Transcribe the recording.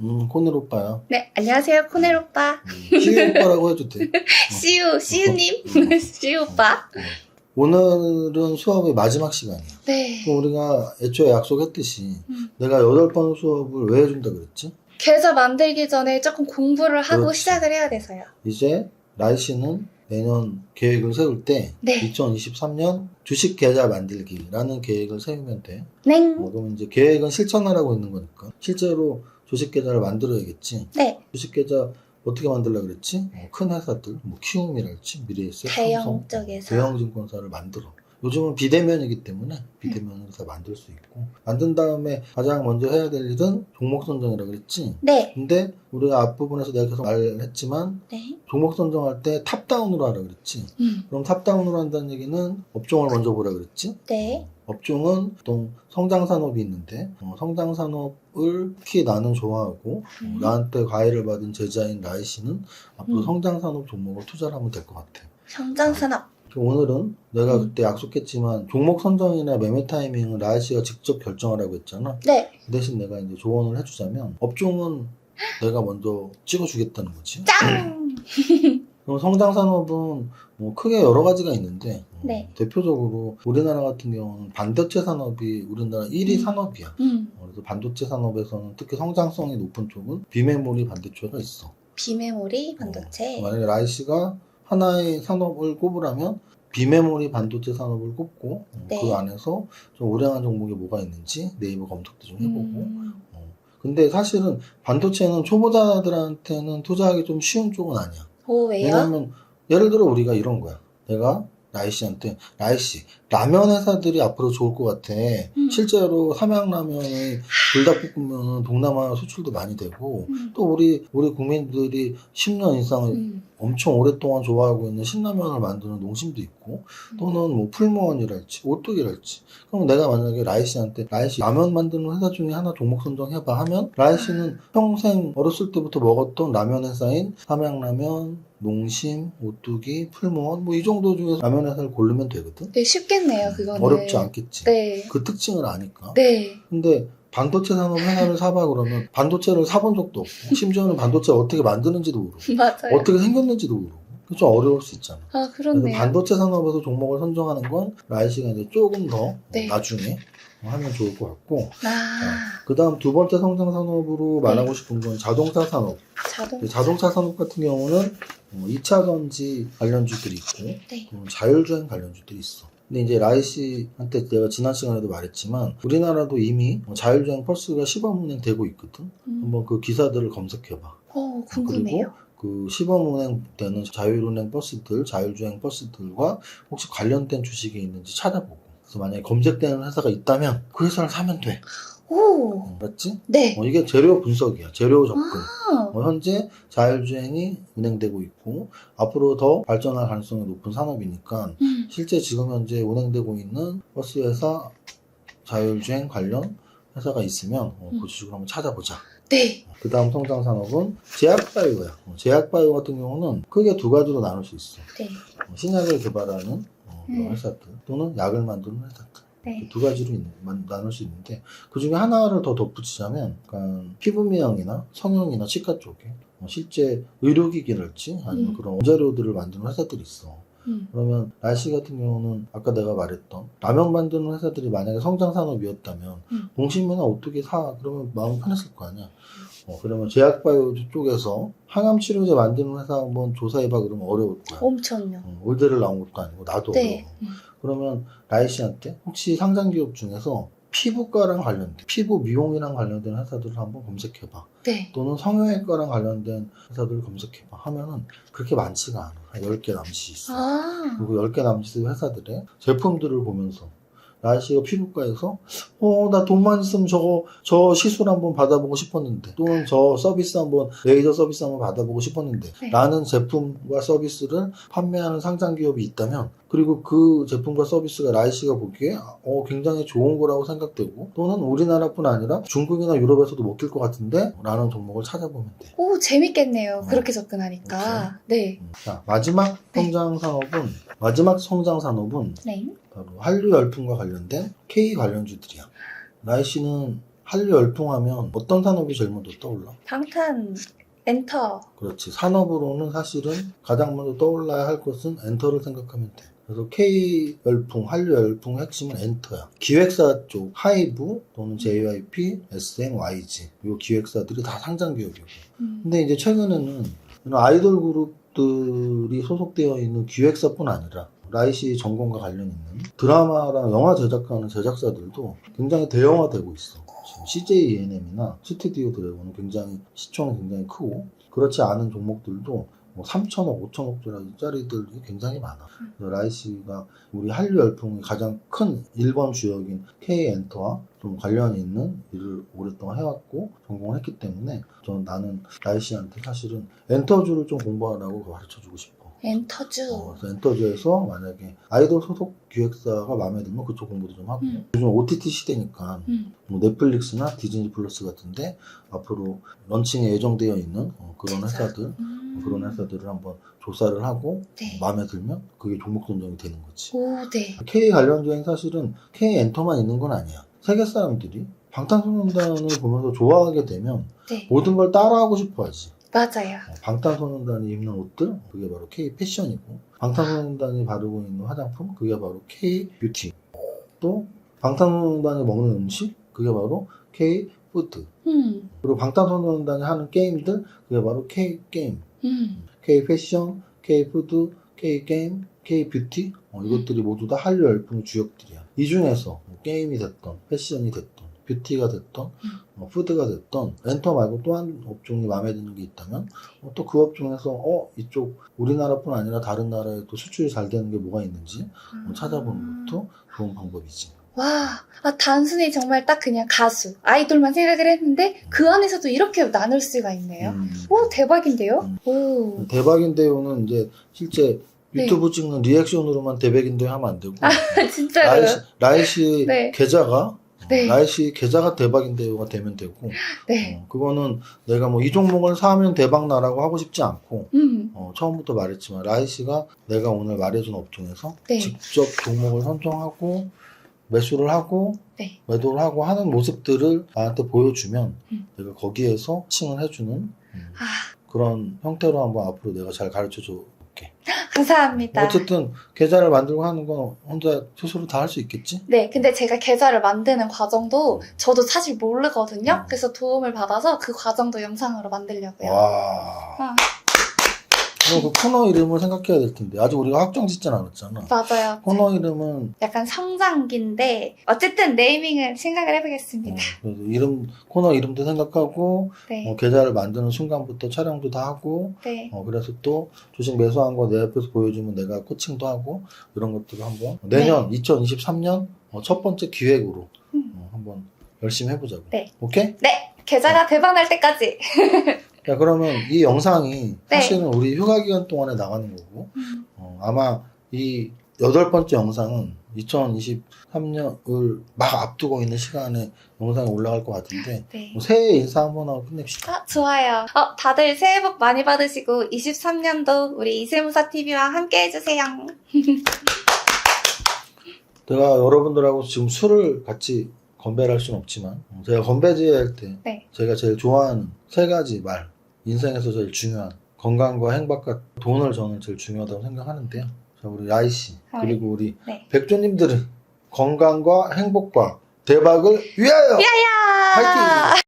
음, 코넬 오빠야. 네, 안녕하세요, 코넬 오빠. 음, 시우 오빠라고 해도 돼. 시우, 시우님. 시우 오빠. 오늘은 수업의 마지막 시간이야. 네. 그럼 우리가 애초에 약속했듯이 음. 내가 여덟 번 수업을 왜 해준다 그랬지? 계좌 만들기 전에 조금 공부를 하고 그렇지. 시작을 해야 돼서요. 이제 날씨는 내년 계획을 세울 때 네. 2023년 주식 계좌 만들기라는 계획을 세우면 돼. 냉. 어, 그러면 이제 계획은 실천하라고 있는 거니까 실제로 주식 계좌를 만들어야겠지. 네. 주식 계좌 어떻게 만들라 그랬지? 어, 큰 회사들, 뭐 키움이랄지, 미래에셋, 대형 쪽에서. 대형 증권사를 만들어. 요즘은 비대면이기 때문에 비대면으로 다 만들 수 있고 만든 다음에 가장 먼저 해야 될 일은 종목 선정이라 그랬지. 네. 근데 우리가 앞부분에서 내가 계속 말했지만 네. 종목 선정할 때 탑다운으로 하라 그랬지. 음. 그럼 탑다운으로 한다는 얘기는 업종을 먼저 보라 그랬지. 네. 업종은 보통 성장 산업이 있는데 어, 성장 산업을 특히 나는 좋아하고 어, 음. 나한테 과외를 받은 제자인 라이 씨는 앞으로 음. 성장 산업 종목을 투자를 하면 될 것 같아. 성장산업. 그럼 오늘은 내가 음. 그때 약속했지만 종목 선정이나 매매 타이밍은 라이 씨가 직접 결정하라고 했잖아. 네. 그 대신 내가 이제 조언을 해주자면 업종은 내가 먼저 찍어주겠다는 거지. 짱! 그럼 성장 산업은 뭐 크게 여러 가지가 있는데 어, 네. 대표적으로 우리나라 같은 경우는 반도체 산업이 우리나라 1위 음. 산업이야. 음. 어, 그래서 반도체 산업에서는 특히 성장성이 높은 쪽은 비메모리 반도체가 있어. 비메모리 반도체. 어, 만약에 라이 씨가 하나의 산업을 꼽으라면 비메모리 반도체 산업을 꼽고 어, 네. 그 안에서 좀 우량한 종목이 뭐가 있는지 네이버 검색도 좀 해보고 음. 어. 근데 사실은 반도체는 초보자들한테는 투자하기 좀 쉬운 쪽은 아니야. 오, 왜요? 왜냐하면 예를 들어 우리가 이런 거야. 내가 라이 씨한테 라이 씨 라면 회사들이 앞으로 좋을 것 같아. 음. 실제로 삼양라면의 불닭볶음면은 동남아 수출도 많이 되고 음. 또 우리 우리 국민들이 10년 이상 음. 엄청 오랫동안 좋아하고 있는 신라면을 만드는 농심도 있고 또는 뭐 풀무원이랄지 오뚜기랄지 그럼 내가 만약에 라이 씨한테 라이 씨 라면 만드는 회사 중에 하나 종목 선정해봐 하면 라이 씨는 평생 어렸을 때부터 먹었던 라면 회사인 삼양라면 농심 오뚜기 풀무원 뭐 이 정도 중에서 라면 회사를 고르면 되거든 네, 쉽 겠네요, 그거는. 어렵지 않겠지 네. 그 특징을 아니까 네. 근데 반도체 산업 회사를 사봐 그러면 반도체를 사본 적도 없고 심지어는 반도체 어떻게 만드는지도 모르고 맞아요. 어떻게 생겼는지도 모르고 좀 어려울 수 있잖아 아, 그렇네요. 반도체 산업에서 종목을 선정하는 건 라이 씨가 이제 조금 더 네. 나중에 하면 좋을 것 같고 아, 그 다음 두 번째 성장 산업으로 말하고 싶은 건 자동차 산업 자동. 자동차 산업 같은 경우는 2차 전지 관련주들이 있고 네. 음, 자율주행 관련주들이 있어 근데 이제 라이 씨한테 내가 지난 시간에도 말했지만 우리나라도 이미 자율주행 버스가 시범 운행 되고 있거든 음. 한번 그 기사들을 검색해봐 어, 궁금해요. 그 시범 운행 되는 자율운행 버스들, 자율주행 버스들과 혹시 관련된 주식이 있는지 찾아보고. 그래서 만약에 검색되는 회사가 있다면 그 회사를 사면 돼. 오, 어, 맞지? 네. 어, 이게 재료 분석이야. 재료 접근. 아, 어, 현재 자율주행이 운행되고 있고 앞으로 더 발전할 가능성이 높은 산업이니까 음. 실제 지금 현재 운행되고 있는 버스 회사 자율주행 관련 회사가 있으면 어, 그 음. 주식을 한번 찾아보자. 네. 그 다음 성장 산업은 제약바이오야. 어, 제약바이오 같은 경우는 크게 두 가지로 나눌 수 있어. 네. 어, 신약을 개발하는 어, 음. 회사들 또는 약을 만드는 회사들. 네. 두 가지로 있는- 만- 나눌 수 있는데 그 중에 하나를 더 덧붙이자면 약간 피부 미용이나 성형이나 치과 쪽에 어, 실제 의료기기랄지 아니면 음. 그런 원자료들을 만드는 회사들이 있어. 음. 그러면 날씨 같은 경우는 아까 내가 말했던 라면 만드는 회사들이 만약에 성장 산업이었다면 음. 농심이나 오뚜기 사 그러면 마음 편했을 거 아니야. 어, 그러면 제약바이오 쪽에서 항암 치료제 만드는 회사 한번 조사해봐 그러면 어려울 거야. 엄청요. 어, 올드를 나온 것도 아니고 나도 네. 어려워. 그러면 라이 씨한테 혹시 상장 기업 중에서 피부과랑 관련된 피부 미용이랑 관련된 회사들을 한번 검색해봐. 네. 또는 성형외과랑 관련된 회사들을 검색해봐. 하면은 그렇게 많지가 않아. 한 10개 남짓 있어. 아, 그리고 10개 남짓의 회사들의 제품들을 보면서 날씨가 피부과에서 어 나 돈만 있으면 저거 저 시술 한번 받아보고 싶었는데 또는 저 서비스 한번 레이저 서비스 한번 받아보고 싶었는데 네. 라는 제품과 서비스를 판매하는 상장 기업이 있다면 그리고 그 제품과 서비스가 라이 씨가 보기에 어 굉장히 좋은 거라고 생각되고 또는 우리나라뿐 아니라 중국이나 유럽에서도 먹힐 것 같은데 라는 종목을 찾아보면 돼. 오, 재밌겠네요. 어. 그렇게 접근하니까. 네. 음. 자 마지막 성장 산업은 마지막 성장 산업은 네. 바로 한류 열풍과 관련된 K 관련주들이야. 라이 씨는 한류 열풍하면 어떤 산업이 제일 먼저 떠올라? 방탄 엔터. 그렇지. 산업으로는 사실은 가장 먼저 떠올라야 할 것은 엔터를 생각하면 돼. 그래서 K 열풍, 한류 열풍의 핵심은 엔터야. 기획사 쪽 하이브 또는 JYP, SM, YG 이 기획사들이 다 상장 기업이고. 음. 근데 이제 최근에는 아이돌 그룹들이 소속되어 있는 기획사뿐 아니라 라이시 전공과 관련 있는 드라마랑 영화 제작하는 제작사들도 굉장히 대형화되고 있어. 지금 CJ ENM이나 스튜디오 드래곤은 굉장히 시총이 굉장히 크고 그렇지 않은 종목들도 뭐 3천억, 5천억짜리들이 굉장히 많아. 라이시가 우리 한류 열풍의 가장 큰 1번 주역인 K엔터와 좀 관련이 있는 일을 오랫동안 해왔고 전공을 했기 때문에 저는 나는 라이시한테 사실은 엔터주를 좀 공부하라고 가르쳐주고 싶어. 엔터주. 어, 그래서 엔터주에서 만약에 아이돌 소속 기획사가 마음에 들면 그쪽 공부도 좀 하고 음. 요즘 OTT 시대니까 음. 뭐 넷플릭스나 디즈니 플러스 같은데 앞으로 런칭에 예정되어 있는 어, 그런 제작. 회사들 음. 그런 회사들을 한번 조사를 하고 네. 마음에 들면 그게 종목 선정이 되는 거지. 오, 네. K 관련주엔 사실은 K 엔터만 있는 건 아니야. 세계 사람들이 방탄소년단을 보면서 좋아하게 되면 네. 모든 걸 따라하고 싶어 하지. 맞아요. 어, 방탄소년단이 입는 옷들, 그게 바로 K 패션이고, 방탄소년단이 바르고 있는 화장품, 그게 바로 K 뷰티. 또, 방탄소년단이 먹는 음식, 그게 바로 K 푸드. 음. 그리고 방탄소년단이 하는 게임들, 그게 바로 K 게임. 음. K 패션, K 푸드, K 게임, K 뷰티 어, 이것들이 모두 다 한류 열풍의 주역들이야. 이 중에서 뭐 게임이 됐던, 패션이 됐던, 뷰티가 됐던, 뭐 푸드가 됐던 엔터 말고 또 한 업종이 마음에 드는 게 있다면 어, 또그 업종에서 어 이쪽 우리나라뿐 아니라 다른 나라에 또 수출이 잘 되는 게 뭐가 있는지 뭐 찾아보는 것도 좋은 방법이지. 와, 아, 단순히 정말 딱 그냥 가수, 아이돌만 생각을 했는데 그 안에서도 이렇게 나눌 수가 있네요. 음. 오, 대박인데요? 음. 오. 대박인데요는 이제 실제 네. 유튜브 찍는 리액션으로만 대박인데요 하면 안 되고 진짜로요? 라이시, 라이시 네. 계좌가 네. 라이시 계좌가 대박인데요가 되면 되고 네. 어, 그거는 내가 뭐 이 종목을 사면 대박 나라고 하고 싶지 않고 음. 어, 처음부터 말했지만 라이시가 내가 오늘 말해준 업종에서 네. 직접 종목을 선정하고 매수를 하고 네. 매도를 하고 하는 모습들을 나한테 보여주면 음. 내가 거기에서 칭을 해주는 음, 아, 그런 형태로 한번 앞으로 내가 잘 가르쳐줘 볼게. 감사합니다. 어쨌든 계좌를 만들고 하는 건 혼자 스스로 다 할 수 있겠지? 네, 근데 제가 계좌를 만드는 과정도 저도 사실 모르거든요. 음. 그래서 도움을 받아서 그 과정도 영상으로 만들려고요. 와. 아. 그럼 그 코너 이름을 생각해야 될 텐데 아직 우리가 확정 짓진 않았잖아. 맞아요. 코너 이름은 약간 성장기인데 어쨌든 네이밍을 생각을 어, 해보겠습니다. 그래서 이름 코너 이름도 생각하고 네, 어, 계좌를 만드는 순간부터 촬영도 다 하고 네. 어, 그래서 또 주식 매수한 거 내 앞에서 보여주면 내가 코칭도 하고 이런 것들을 한번 내년 2023년 어, 첫 번째 기획으로 음. 어, 한번 열심히 해보자고. 네. 오케이? 네, 계좌가 대박 날 때까지. 야 그러면 이 영상이 네. 사실은 우리 휴가 기간 동안에 나가는 거고 음, 어, 아마 이 여덟 번째 영상은 2023년을 막 앞두고 있는 시간에 영상이 올라갈 것 같은데 네. 뭐 새해 인사 한번 하고 끝냅시다. 아, 좋아요. 어, 다들 새해 복 많이 받으시고 23년도 우리 이세무사 TV와 함께 해주세요. 제가 여러분들하고 지금 술을 같이 건배를 할 수는 없지만 어, 제가 건배제 할때 네. 제가 제일 좋아하는 세 가지 말 인생에서 제일 중요한 건강과 행복과 돈을 저는 제일 중요하다고 생각하는데요. 자 우리 라이 씨 아, 그리고 우리 네. 백조님들은 건강과 행복과 대박을 위하여 야! 파이팅!